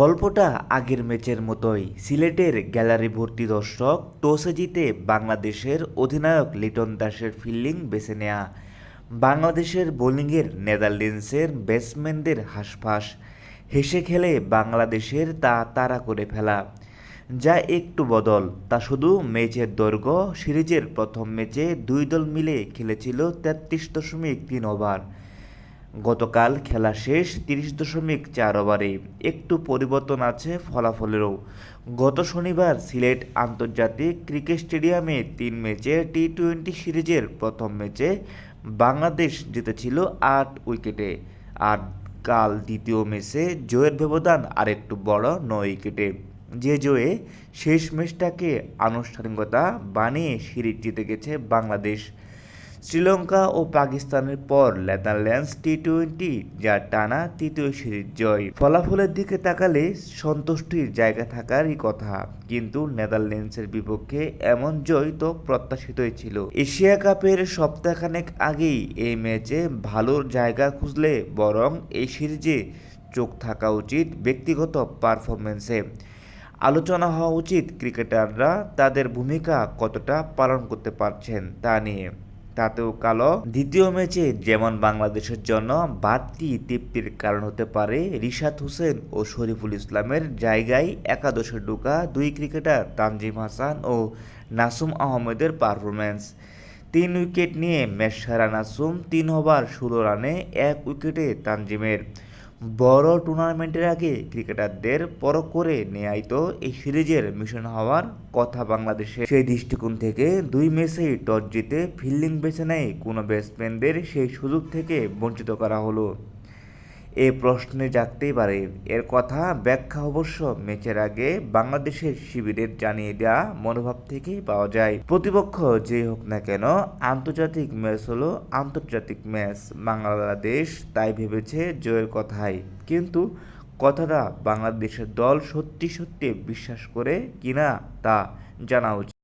গল্পটা আগের ম্যাচের মতোই সিলেটের গ্যালারি ভর্তি দর্শক টসে জিতে বাংলাদেশের অধিনায়ক লিটন দাসের ফিল্ডিং বেছে নেয়া। বাংলাদেশের বোলিংয়ের নেদারল্যান্ডসের ব্যাটসম্যানদের হাঁসফাঁস। হেসে খেলে বাংলাদেশের তা তাড়া করে ফেলা। যা একটু বদল, তা শুধু ম্যাচের দৈর্ঘ্য, সিরিজের প্রথম ম্যাচে দুই দল মিলে খেলেছিল তেত্রিশ দশমিক তিন ওভার। গতকাল খেলা শেষ তিরিশ দশমিক চার ওভারে একটু পরিবর্তন আছে ফলাফলেরও। গত শনিবার সিলেট আন্তর্জাতিক ক্রিকেট স্টেডিয়ামে তিন ম্যাচের টি টোয়েন্টি সিরিজের প্রথম ম্যাচে বাংলাদেশ জিতেছিল আট উইকেটে। আর কাল দ্বিতীয় ম্যাচে জয়ের ব্যবধান আরেকটু বড় নয় উইকেটে। যে জয়ে শেষ ম্যাচটাকে আনুষ্ঠানিকতা বানিয়ে সিরিজ জিতে গেছে বাংলাদেশ। শ্রীলঙ্কা ও পাকিস্তানের পর নেদারল্যান্ডস টি টোয়েন্টি যা টানা তৃতীয় সিরিজ জয়। ফলাফলের দিকে তাকালে সন্তুষ্টির জায়গা থাকারই কথা। কিন্তু নেদারল্যান্ডসের বিপক্ষে এমন জয় তো প্রত্যাশিতই ছিল। এশিয়া কাপের সপ্তাহখানেক আগেই এই ম্যাচে ভালো জায়গা খুঁজলে বরং এই সিরিজে চোখ থাকা উচিত ব্যক্তিগত পারফরমেন্সে আলোচনা হওয়া উচিত ক্রিকেটাররা তাদের ভূমিকা কতটা পালন করতে পারছেন তা নিয়ে। তাতেও কালো। দ্বিতীয় ম্যাচে যেমন বাংলাদেশের জন্য বাড়তি তৃপ্তির কারণ হতে পারে, রিশাদ হোসেন ও শরীফুল ইসলামের জায়গায় একাদশে ঢোকা দুই ক্রিকেটার তানজিম হাসান ও নাসুম আহমেদের পারফরম্যান্স তিন উইকেট নিয়ে ম্যাচ সেরা নাসুম তিন ওভার ষোলো রানে, এক উইকেটে তানজিমের। বড় টুর্নামেন্টের আগে ক্রিকেটারদের পরখ করে নেয়াই তো এই সিরিজের মিশন হওয়ার কথা বাংলাদেশে। সেই দৃষ্টিকোণ থেকে দুই ম্যাচেই টস জিতে ফিল্ডিং বেছে নেয় কোনো ব্যাটসম্যানদের সেই সুযোগ থেকে বঞ্চিত করা হলো। এ প্রশ্নে জাগতেই পারে। এর কথা ব্যাখ্যা অবশ্য ম্যাচের আগে বাংলাদেশের শিবিরের জানিয়ে দেওয়া মনোভাব থেকেই পাওয়া যায়। প্রতিপক্ষ যে হোক না কেন, আন্তর্জাতিক ম্যাচ হলো আন্তর্জাতিক ম্যাচ। বাংলাদেশ তাই ভেবেছে জয়ের কথাই। কিন্তু কথাটা বাংলাদেশের দল সত্যি সত্যি বিশ্বাস করে কিনা তা জানা উচিত।